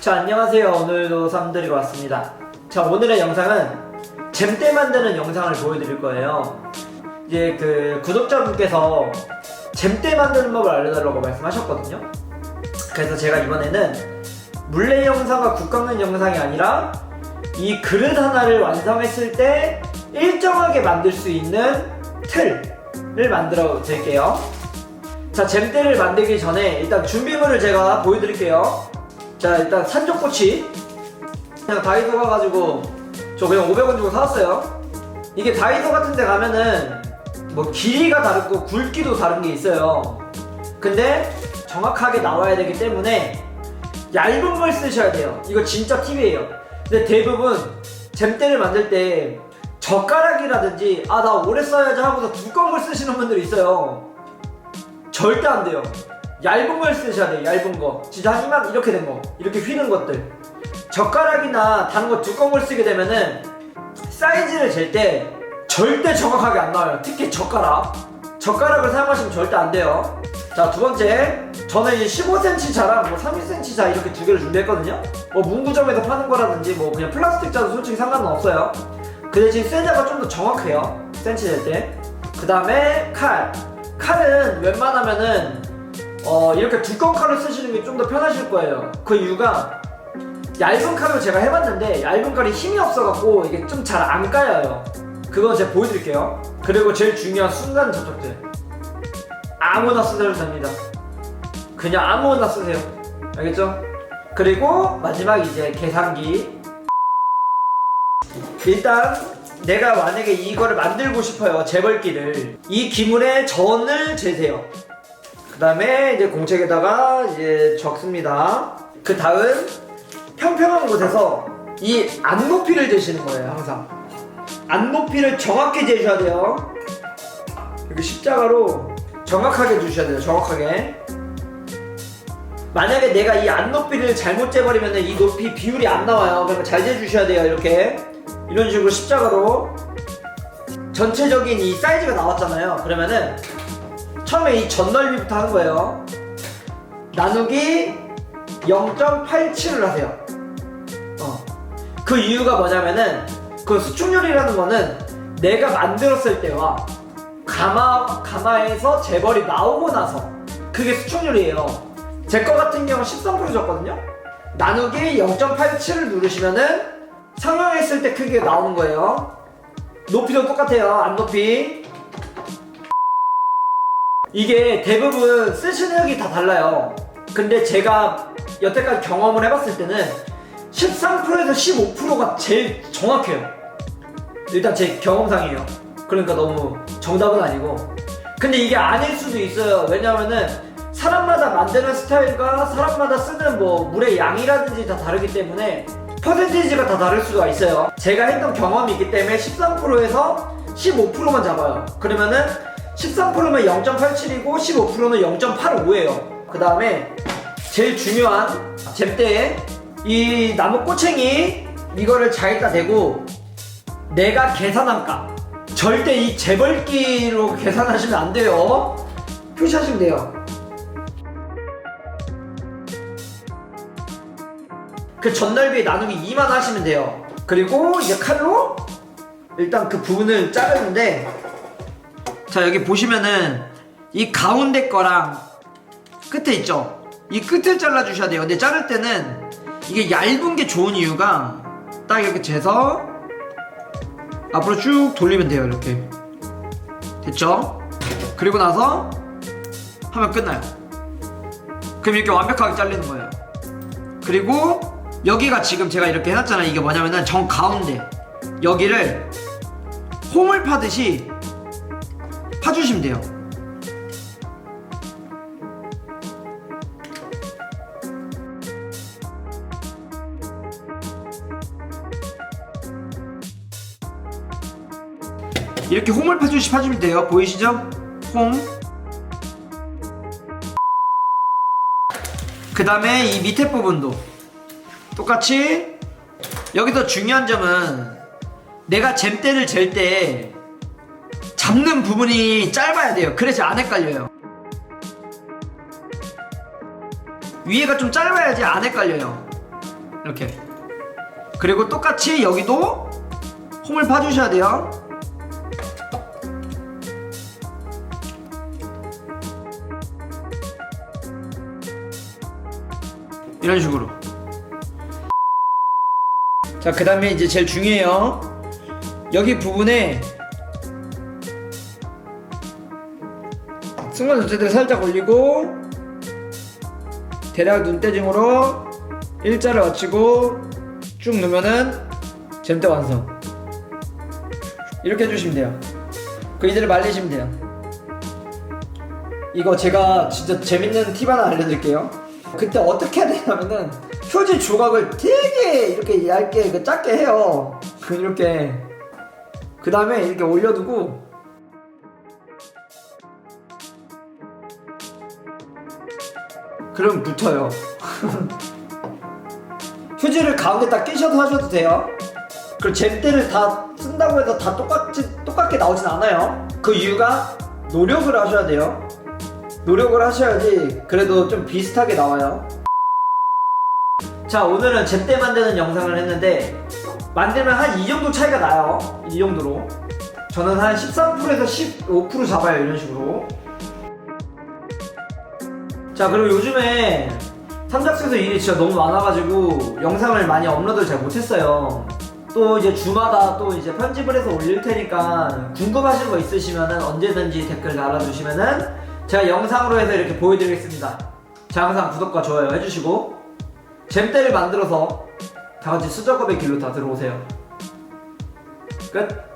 자 안녕하세요. 오늘도 삼드리고 왔습니다. 자 오늘의 영상은 잼대 만드는 영상을 보여드릴 거예요. 이제 그 구독자분께서 잼대 만드는 법을 알려달라고 말씀하셨거든요. 그래서 제가 이번에는 물레 영상과 국 깎는 영상이 아니라 이 그릇 하나를 완성했을 때 일정하게 만들 수 있는 틀을 만들어 드릴게요. 자 잼대를 만들기 전에 일단 준비물을 제가 보여드릴게요 자 일단 산적꼬치. 그냥 다이소 가가지고 저 그냥 500원 주고 사왔어요. 이게 다이소 같은 데 가면은 뭐 길이가 다르고 굵기도 다른 게 있어요. 근데 정확하게 나와야 되기 때문에 얇은 걸 쓰셔야 돼요. 이거 진짜 팁이에요. 근데 대부분 잼대를 만들 때 젓가락이라든지 아 나 오래 써야지 하고서 두꺼운 걸 쓰시는 분들이 있어요. 절대 안 돼요. 얇은 걸 쓰셔야 돼요. 얇은 거. 진짜 한 이만 이렇게 된 거. 이렇게 휘는 것들. 젓가락이나 다른 거 두꺼운 걸 쓰게 되면은 사이즈를 잴 때 절대 정확하게 안 나와요. 특히 젓가락. 젓가락을 사용하시면 절대 안 돼요. 자, 두 번째. 저는 이 15cm 자랑 뭐 30cm 자 이렇게 두 개를 준비했거든요. 뭐 문구점에서 파는 거라든지 뭐 그냥 플라스틱 자도 솔직히 상관은 없어요. 그 대신 쇠자가 좀 더 정확해요. 센치 될 때. 그 다음에 칼. 칼은 웬만하면은 어 이렇게 두꺼운 칼을 쓰시는 게 좀 더 편하실 거예요. 그 이유가 얇은 칼로 제가 해봤는데 얇은 칼이 힘이 없어갖고 이게 좀 잘 안 까여요. 그건 제가 보여드릴게요. 그리고 제일 중요한 순간 접촉제. 아무나 쓰셔도 됩니다. 그냥 아무거나 쓰세요. 알겠죠? 그리고 마지막 이제 계산기. 일단 내가 만약에 이거를 만들고 싶어요. 재벌기를. 이 기물에 전을 재세요. 그 다음에 이제 공책에다가 이제 적습니다. 그 다음 평평한 곳에서 이 안높이를 재시는 거예요. 항상. 안높이를 정확히 재셔야 돼요. 이렇게 십자가로 정확하게 주셔야 돼요. 정확하게. 만약에 내가 이 안높이를 잘못 재버리면 이 높이 비율이 안 나와요. 그러니까 잘 재주셔야 돼요. 이렇게. 이런 식으로 십자가로 전체적인 이 사이즈가 나왔잖아요. 그러면은 처음에 이 전넓이부터 하는 거예요. 나누기 0.87을 하세요. 어. 그 이유가 뭐냐면은 그 수축률이라는 거는 내가 만들었을 때와 가마 가마에서 재벌이 나오고 나서 그게 수축률이에요. 제 거 같은 경우 13% 줬거든요. 나누기 0.87을 누르시면은 상영했을 때 크기가 나오는 거예요. 높이도 똑같아요. 안 높이. 이게 대부분 쓰시는 흙이 다 달라요. 근데 제가 여태까지 경험을 해봤을 때는 13%에서 15%가 제일 정확해요. 일단 제 경험상이에요. 그러니까 너무 정답은 아니고. 근데 이게 아닐 수도 있어요. 왜냐면은 사람마다 만드는 스타일과 사람마다 쓰는 뭐 물의 양이라든지 다 다르기 때문에 퍼센테이지가 다 다를 수가 있어요. 제가 했던 경험이 있기 때문에 13%에서 15%만 잡아요. 그러면은 13%면 0.87이고 15%는 0.85예요. 그 다음에 제일 중요한 잼대에 이 나무 꼬챙이 이거를 잘다 대고 내가 계산한 값 절대 이 재벌기로 계산하시면 안 돼요. 표시하시면 돼요. 그 전넓이 나누기 2만 하시면 돼요. 그리고 이제 칼로 일단 그 부분을 자르는데 자 여기 보시면은 이 가운데 거랑 끝에 있죠. 이 끝을 잘라 주셔야 돼요. 근데 자를 때는 이게 얇은 게 좋은 이유가 딱 이렇게 재서 앞으로 쭉 돌리면 돼요. 이렇게 됐죠? 그리고 나서 하면 끝나요. 그럼 이렇게 완벽하게 잘리는 거예요. 그리고 여기가 지금 제가 이렇게 해놨잖아요. 이게 뭐냐면은 정 가운데 여기를 홈을 파듯이 파주시면 돼요. 이렇게 홈을 파주시 파주면 돼요. 보이시죠? 홈. 그 다음에 이 밑에 부분도 똑같이 여기서 중요한 점은 내가 잼대를 잴 때 잡는 부분이 짧아야 돼요. 그래서 안 헷갈려요. 위에가 좀 짧아야지 안 헷갈려요. 이렇게 그리고 똑같이 여기도 홈을 파주셔야 돼요 이런 식으로 자 그 다음에 이제 제일 중요해요 여기 부분에 승관 전체들 살짝 올리고 대략 눈대중으로 일자를 맞추고 쭉 누면은 잼대 완성. 이렇게 해주시면 돼요. 그 이대로 말리시면 돼요. 이거 제가 진짜 재밌는 팁 하나 알려드릴게요. 그때 어떻게 해야 되냐면은 휴지 조각을 되게 이렇게 얇게 그 작게 해요. 그 이렇게. 그 다음에 이렇게 올려두고 그럼 붙어요 휴지를 가운데 딱 끼셔도 하셔도 돼요. 그리고 잼대를 다 쓴다고 해서 다 똑같이 똑같게 나오진 않아요. 그 이유가 노력을 하셔야 돼요. 노력을 하셔야지 그래도 좀 비슷하게 나와요. 자 오늘은 잼대 만드는 영상을 했는데 만들면 한 이 정도 차이가 나요. 이 정도로. 저는 한 13%에서 15% 잡아요 이런 식으로. 자 그리고 요즘에 삼작수에서 일이 진짜 너무 많아가지고 영상을 많이 업로드를 잘 못했어요. 또 이제 주마다 또 이제 편집을 해서 올릴 테니까 궁금하신 거 있으시면은 언제든지 댓글 달아주시면은 제가 영상으로 해서 이렇게 보여드리겠습니다. 자 항상 구독과 좋아요 해주시고 잼대를 만들어서 다 같이 수작업의 길로 다 들어오세요. 끝.